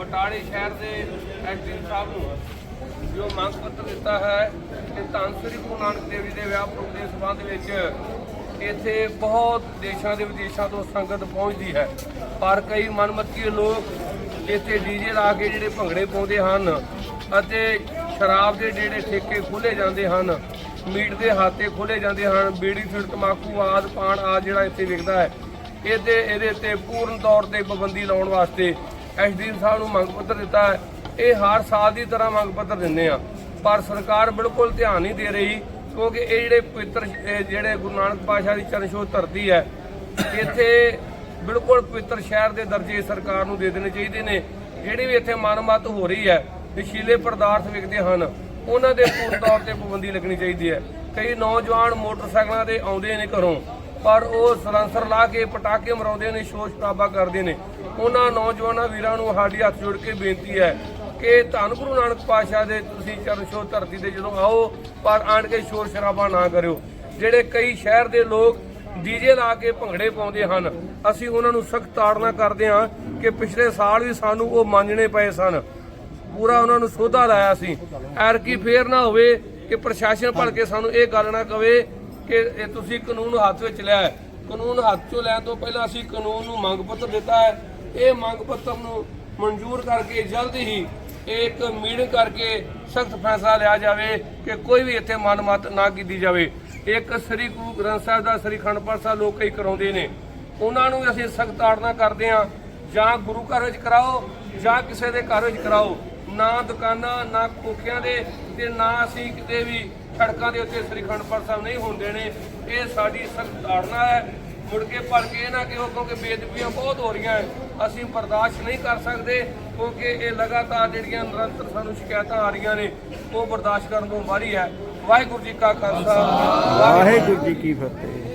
ਬਟਾਲੇ ਸ਼ਹਿਰ ਦੇ ਐਸਡੀ ਸਾਹਿਬ ਨੂੰ ਜੋ ਮੰਗ ਪੱਤਰ ਦਿੱਤਾ ਹੈ ਕਿ ਧੰਨ ਸ੍ਰੀ ਗੁਰੂ ਨਾਨਕ ਦੇਵ ਜੀ ਦੇ ਵਿਆਹ ਪੁਰਬ ਦੇ ਸੰਬੰਧ ਵਿੱਚ ਇੱਥੇ ਬਹੁਤ ਦੇਸ਼ਾਂ ਦੇ ਵਿਦੇਸ਼ਾਂ ਤੋਂ ਸੰਗਤ ਪਹੁੰਚਦੀ ਹੈ। ਪਰ ਕਈ ਮਨਮੱਤੀ ਲੋਕ ਇੱਥੇ ਡੀਜੇ ਲਾ ਕੇ ਜਿਹੜੇ ਭੰਗੜੇ ਪਾਉਂਦੇ ਹਨ ਅਤੇ ਸ਼ਰਾਬ ਦੇ ਜਿਹੜੇ ਠੇਕੇ ਖੋਲੇ ਜਾਂਦੇ ਹਨ, ਮੀਟ ਦੇ ਹਾਤੇ ਖੋਲੇ ਜਾਂਦੇ ਹਨ, ਬੀੜੀ ਫਿਰ ਤਮਾਕੂ ਆਦ ਪਾਣ ਆ ਜਿਹੜਾ ਇੱਥੇ ਵਿਕਦਾ ਹੈ। ਇਹਦੇ ਇਹਦੇ ਤੇ ਪੂਰਨ ਤੌਰ ਤੇ ਪਾਬੰਦੀ ਲਾਉਣ ਵਾਸਤੇ ਐਸਡੀਐਮ ਸਾਹਿਬ ਨੂੰ ਮੰਗ ਪੱਤਰ ਦਿੱਤਾ ਹੈ। ਇਹ ਹਰ ਸਾਲ ਦੀ ਤਰ੍ਹਾਂ ਮੰਗ ਪੱਤਰ ਦਿੰਦੇ ਆ। ਪਰ ਸਰਕਾਰ ਬਿਲਕੁਲ ਧਿਆਨ ਨਹੀਂ ਦੇ ਰਹੀ, ਕਿਉਂਕਿ ਇਹ ਜਿਹੜੇ ਪਵਿੱਤਰ ਜਿਹੜੇ ਗੁਰੂ ਨਾਨਕ ਪਾਤਸ਼ਾਹ ਦੀ ਚਰਨਛੋਹ ਧਰਤੀ ਹੈ, ਇੱਥੇ ਬਿਲਕੁਲ ਪਵਿੱਤਰ ਸ਼ਹਿਰ ਦੇ ਦਰਜੇ ਸਰਕਾਰ ਨੂੰ ਦੇ ਦੇਣੇ ਚਾਹੀਦੇ ਨੇ। ਜਿਹੜੀ ਵੀ ਇੱਥੇ ਮਨਮਤ ਹੋ ਰਹੀ ਹੈ, ਨਸ਼ੀਲੇ ਪਦਾਰਥ ਵਿਕਦੇ ਹਨ, ਉਹਨਾਂ ਦੇ ਪੂਰਨ ਤੌਰ ਤੇ ਪਾਬੰਦੀ ਲੱਗਣੀ ਚਾਹੀਦੀ ਹੈ। ਕਈ ਨੌਜਵਾਨ ਮੋਟਰਸਾਈਕਲਾਂ ਤੇ ਆਉਂਦੇ ਨੇ ਘਰੋਂ, ਪਰ ਉਹ ਸਲੈਂਸਰ ਲਾ ਕੇ ਪਟਾਕੇ ਮਰਾਉਂਦੇ ਨੇ, ਸ਼ੋਰ ਸ਼ਰਾਬਾ ਕਰਦੇ ਨੇ। ਉਹਨਾਂ ਨੌਜਵਾਨਾਂ ਵੀਰਾਂ ਨੂੰ ਸਾਡੀ ਹੱਥ ਜੋੜ ਕੇ ਬੇਨਤੀ ਹੈ ਕਿ ਧੰਨ ਗੁਰੂ ਨਾਨਕ ਪਾਤਸ਼ਾਹ ਦੇ ਤੁਸੀਂ ਚਰਨ ਛੋਹ ਧਰਤੀ ਤੇ ਜਦੋਂ ਆਓ ਪਰ ਆਣ ਕੇ ਸ਼ੋਰ ਸ਼ਰਾਬਾ ਨਾ ਕਰਿਓ। ਜਿਹੜੇ ਕਈ ਸ਼ਹਿਰ ਦੇ ਲੋਕ ਡੀਜੇ ਲਾ ਕੇ ਭੰਗੜੇ ਪਾਉਂਦੇ ਹਨ ਅਸੀਂ ਉਹਨਾਂ ਨੂੰ ਸਖਤ ਤਾੜਨਾ ਕਰਦੇ ਹਾਂ ਕਿ ਪਿਛਲੇ ਸਾਲ ਵੀ ਸਾਨੂੰ ਉਹ ਮੰਨਣੇ ਪਏ ਸਨ। ਪੂਰਾ ਉਹਨਾਂ ਨੂੰ ਸੋਧਾ ਲਾਇਆ ਸੀ। ਐਰਕੀ ਫੇਰ ਨਾ ਹੋਵੇ ਕਿ ਪ੍ਰਸ਼ਾਸਨ ਭੜ ਕੇ ਸਾਨੂੰ ਇਹ ਗੱਲ ਨਾ ਕਵੇ ਕਿ ਇਹ ਤੁਸੀਂ ਕਾਨੂੰਨ ਹੱਥ ਵਿੱਚ ਲਿਆ ਕਾਨੂੰਨ ਹੱਥ 'ਚੋਂ ਲੈਣ ਤੋਂ ਪਹਿਲਾਂ ਅਸੀਂ ਕਾਨੂੰਨ ਨੂੰ ਮੰਗ ਪੱਤਰ ਦਿੱਤਾ ਹੈ। ਇਹ ਮੰਗ ਪੱਤਰ ਨੂੰ ਮਨਜ਼ੂਰ ਕਰਕੇ ਜਲਦ ਹੀ ਇੱਕ ਮੀਟਿੰਗ ਕਰਕੇ ਸਖਤ ਫੈਸਲਾ ਲਿਆ ਜਾਵੇ ਕਿ ਕੋਈ ਵੀ ਇੱਥੇ ਮਨਮਤ ਨਾ ਕੀਤੀ ਜਾਵੇ। ਇੱਕ ਸ੍ਰੀ ਗੁਰੂ ਗ੍ਰੰਥ ਸਾਹਿਬ ਦਾ ਸ੍ਰੀ ਖੰਡ ਪਾਠ ਲੋਕ ਕਈ ਕਰਾਉਂਦੇ ਨੇ। ਉਹਨਾਂ ਨੂੰ ਵੀ ਅਸੀਂ ਸਖਤ ਆੜਨਾ ਕਰਦੇ ਹਾਂ। ਜਾਂ ਗੁਰੂ ਘਰ ਵਿੱਚ ਕਰਾਓ, ਜਾਂ ਕਿਸੇ ਦੇ ਘਰ ਵਿੱਚ ਕਰਾਓ। ਨਾ ਦੁਕਾਨਾਂ, ਨਾ ਕੋਖਿਆਂ ਦੇ ਤੇ ਨਾ ਅਸੀਂ ਕਿਤੇ ਵੀ ਸੜਕਾਂ ਦੇ ਉੱਤੇ ਸ੍ਰੀ ਖੰਡ ਪਾਠ ਸਾਹਿਬ ਨਹੀਂ ਹੁੰਦੇ ਨੇ। ਇਹ ਸਾਡੀ ਸਖਤ ਆੜਨਾ ਹੈ। ਮੁੜ ਕੇ ਭੜ ਕੇ ਨਾ ਕਿਉਂ ਕਿਉਂਕਿ ਬੇਦਬੀਆਂ ਬਹੁਤ ਹੋ ਰਹੀਆਂ ਹੈ। ਅਸੀਂ ਬਰਦਾਸ਼ਤ ਨਹੀਂ ਕਰ ਸਕਦੇ, ਕਿਉਂਕਿ ਇਹ ਲਗਾਤਾਰ ਜਿਹੜੀਆਂ ਨਿਰੰਤਰ ਸਾਨੂੰ ਸ਼ਿਕਾਇਤਾਂ ਆ ਰਹੀਆਂ ਨੇ, ਉਹ ਬਰਦਾਸ਼ਤ ਕਰਨ ਤੋਂ ਬਾਹਰੀ ਹੈ ਵਾਹਿਗੁਰੂ ਜੀ ਕਾ ਖਾਲਸਾ। ਵਾਹਿਗੁਰੂ ਜੀ ਕੀ ਫਤਿਹ।